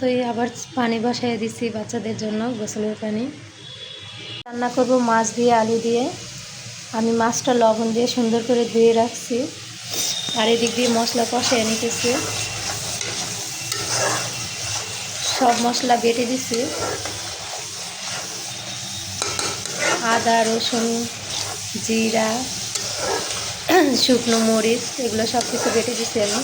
তো এই আবার পানি বসাই দিছি বাচ্চাদের জন্য গোসলের পানি। রান্না করব মাছ দিয়ে, আলু দিয়ে। আমি মাছটা লবণ দিয়ে সুন্দর করে ধুয়ে রাখছি। আর এদিক দিয়ে মশলা কষায় নিতেছি। সব মশলা বেটে দিছি। আদা, রসুন, জিরা, শুকনো মরিচ, এগুলো সব কিছু বেটে দিছি আমি।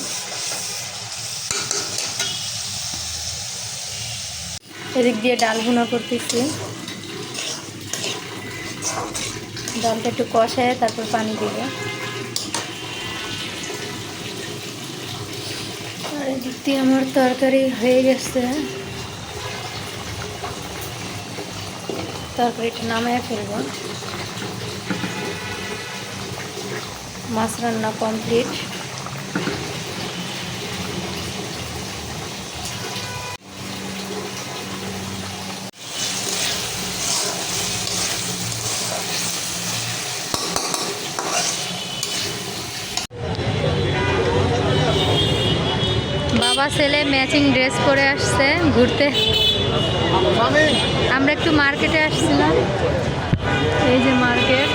এদিক দিয়ে ডাল ভুনা করতেছি। ডালটা একটু কষায় তারপর পানি দিবে। আর এদিক দিয়ে আমার তরকারি হয়ে গেছে। তরকারিটা নামায় ফেলব। মাছ রান্না কমপ্লিট। বাবা ছেলে ম্যাচিং ড্রেস পরে আসছে ঘুরতে। আমরা একটু মার্কেটে আসছিলাম। এই যে মার্কেট।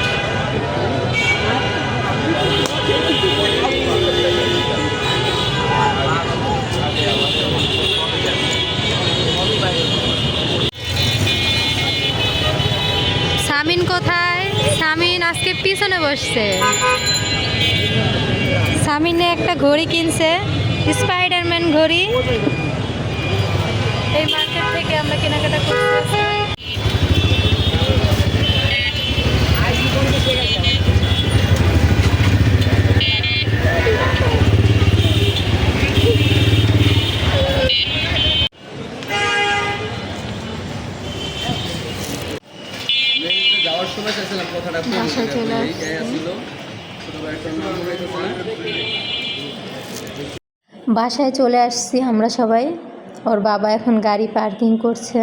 সামিন কোথায়? সামিন আজকে পিছনে বসছে। সামিনে একটা ঘড়ি কিনছে। স্পাইডারম্যান ঘড়ি এই মার্কেট থেকে আমরা কেনাকাটা চাইছিলাম কথাটা বাসায় চলে। বাসায় চলে আসছি আমরা সবাই। ওর বাবা এখন গাড়ি পার্কিং করছে।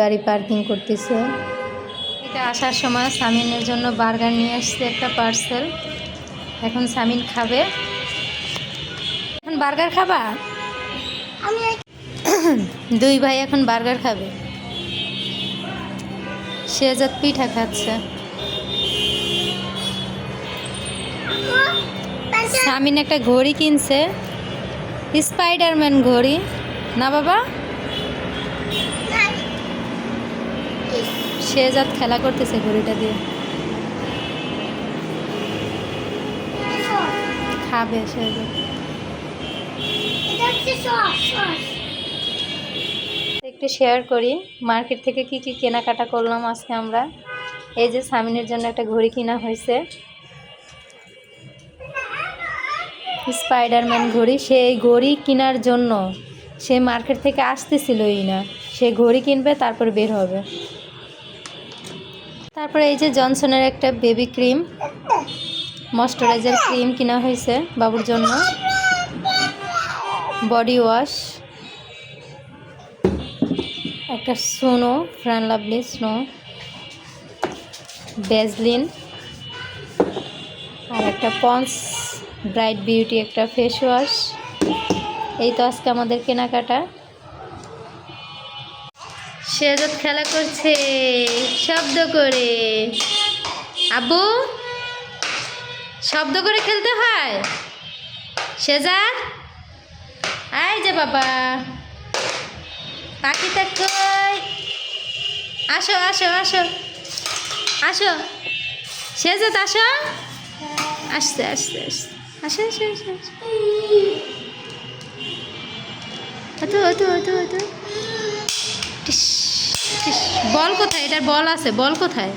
গাড়ি পার্কিং করতেছে। এটা আসার সময় সামিনের জন্য বার্গার নিয়ে আসছে একটা পার্সেল। এখন সামিন খাবে। এখন বার্গার খাবা? দুই ভাই এখন বার্গার খাবে। শেজাদ পিঠা খাচ্ছে। সামিন একটা ঘড়ি কিনছে। স্পাইডারম্যান ঘড়ি। না বাবা? শেজাদ খেলা করতেছে ঘড়িটা দিয়ে। খাবে শেজাদ একটু শেয়ার করি মার্কেট থেকে কি কি কেনাকাটা করলাম আজকে আমরা। এই যে সামিনের জন্য একটা ঘড়ি কিনা হয়েছে। স্পাইডারম্যান ঘড়ি, সেই ঘড়ি কেনার জন্য সে মার্কেট থেকে আসতেছিলই না। সে ঘড়ি কিনবে, তারপর বের হবে। তারপরে এই যে জনসনের একটা বেবি ক্রিম ময়শ্চারাইজার ক্রিম কিনা হয়েছে বাবুর জন্য। বডি ওয়াশ একটা snow, Fran lovely snow Vaseline আর একটা পন্স, ব্রাইট বিউটি, একটা ফেস ওয়াশ। এই তো আজকে আমাদের কেনাকাটা। শেজাদ খেলা করছে, শব্দ করে। আব্বু, শব্দ করে খেলতে হয়? শেজাদ আয় যে বাবা। পাখিটা কই? আসো আসো আসো। আসো। সেজত আসো। আসতে আসতে আসতে আসো আসো আসো আসো। অত অত টিস বল কোথায়? এটার বল আছে, বল কোথায়?